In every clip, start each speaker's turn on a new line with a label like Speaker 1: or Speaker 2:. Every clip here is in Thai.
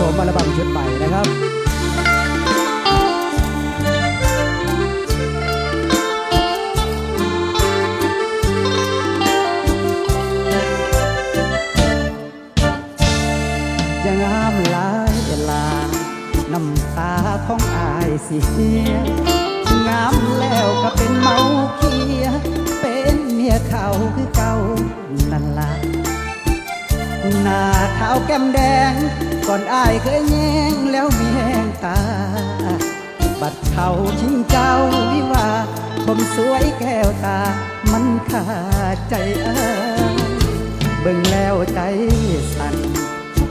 Speaker 1: ผมอัลบั้มชุดใหม่นะครับยังงามหลายเวลาน้ำตาของอายสิเสียงามแล้วก็เป็นเมาเก้มแดง ก่อนอายเคยแย่งแล้วมีแหงตา บัดเขาชิงเจ้าวิวาผมสวยแก้วตา มันขาดใจเอาเบิ่งแล้วใจสั่น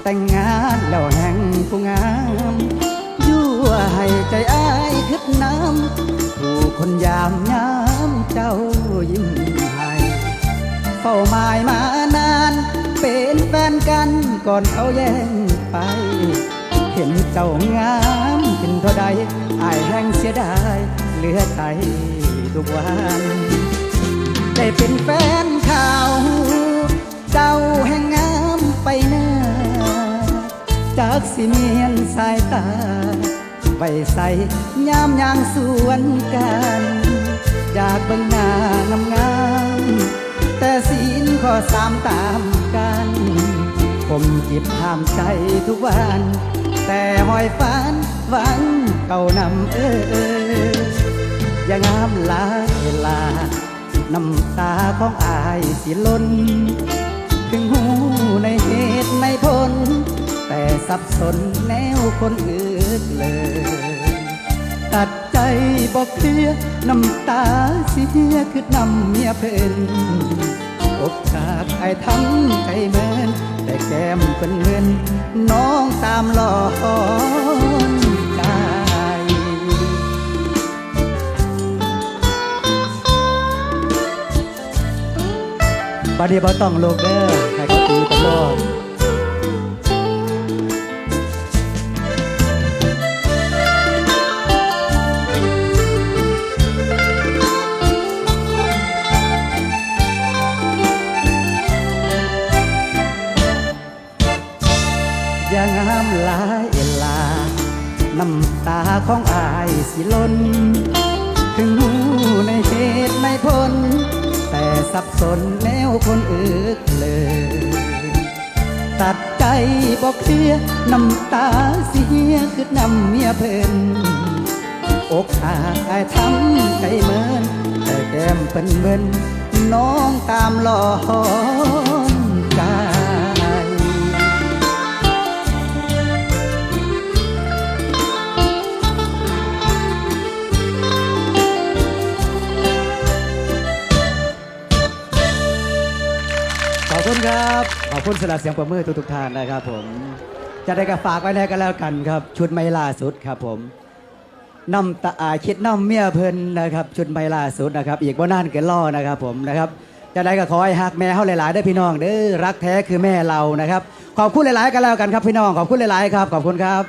Speaker 1: แต่งงานแล้วแห่งผู้งามยั่วให้ใจอายคึกน้ำผู้คนยามยามเจ้ายิ้มให้เฝ้าหมายมานา เป็นแฟนกันก่อนเขาแย่งไป เห็นเจ้างามขึ้นเท่าใดอายแห้งเสียดายเหลือใจทุกวัน ได้เป็นแฟนข่าวเจ้าแห่งงามไปหน้า จากสิเมียนสายตาไว้ใส่ยามยางสวนกันอยากเบิ่งหน้างามงาม แต่ศีลข้อสามตามกัน ผมจิบห้ามใจทุกวัน แต่หอยฝันหวังเก่านำเอออย่างงามลายเวลา น้ำตาของอายสิล้น ถึงหูในเหตุในผล แต่สับสนแนวคนอื่นเลย ตัดใจบอกเคลียน้ำตาเสียคือนำเมียเพิ่น อกขากไอ้ทำใจเหมือนแต่แก้มเป็นเงิน น้องตามหลอนใจบัดนี้บ่ต้องโลกเด้อให้เขาตีกันโลด อย่างงามหลายเวลา น้ำตาของอายสิล้น ถึงหูในเหตุในผล แต่สับสนแนวคนอื่นเลย ตัดใจบอกเคลียน้ำตาเสียคือนำเมียเพิ่นอกหักอายทำใจเหมือนแต่แก้มเป็นเหมือนน้องตามหลอน อบคุณครับ ขอบคุณสำหรับเสียงปรบมือทุกๆท่านนะครับผม จะได้ก็ฝากไว้แน่กันแล้วกันครับ ชุดไม่ล่าสุดครับผมน้ำตาอาคิดน้ำเมียเพลินนะครับ ชุดไม่ล่าสุดนะครับ อีกบ่นานเกินล่อนะครับผมนะครับจะได้ก็ขอให้ฮักแม่เฮาหลายๆได้พี่น้องเด้อรักแท้คือแม่เรานะครับ ขอบคุณหลายๆกันแล้วกันครับพี่น้องขอบคุณหลายๆครับ ขอบคุณครับ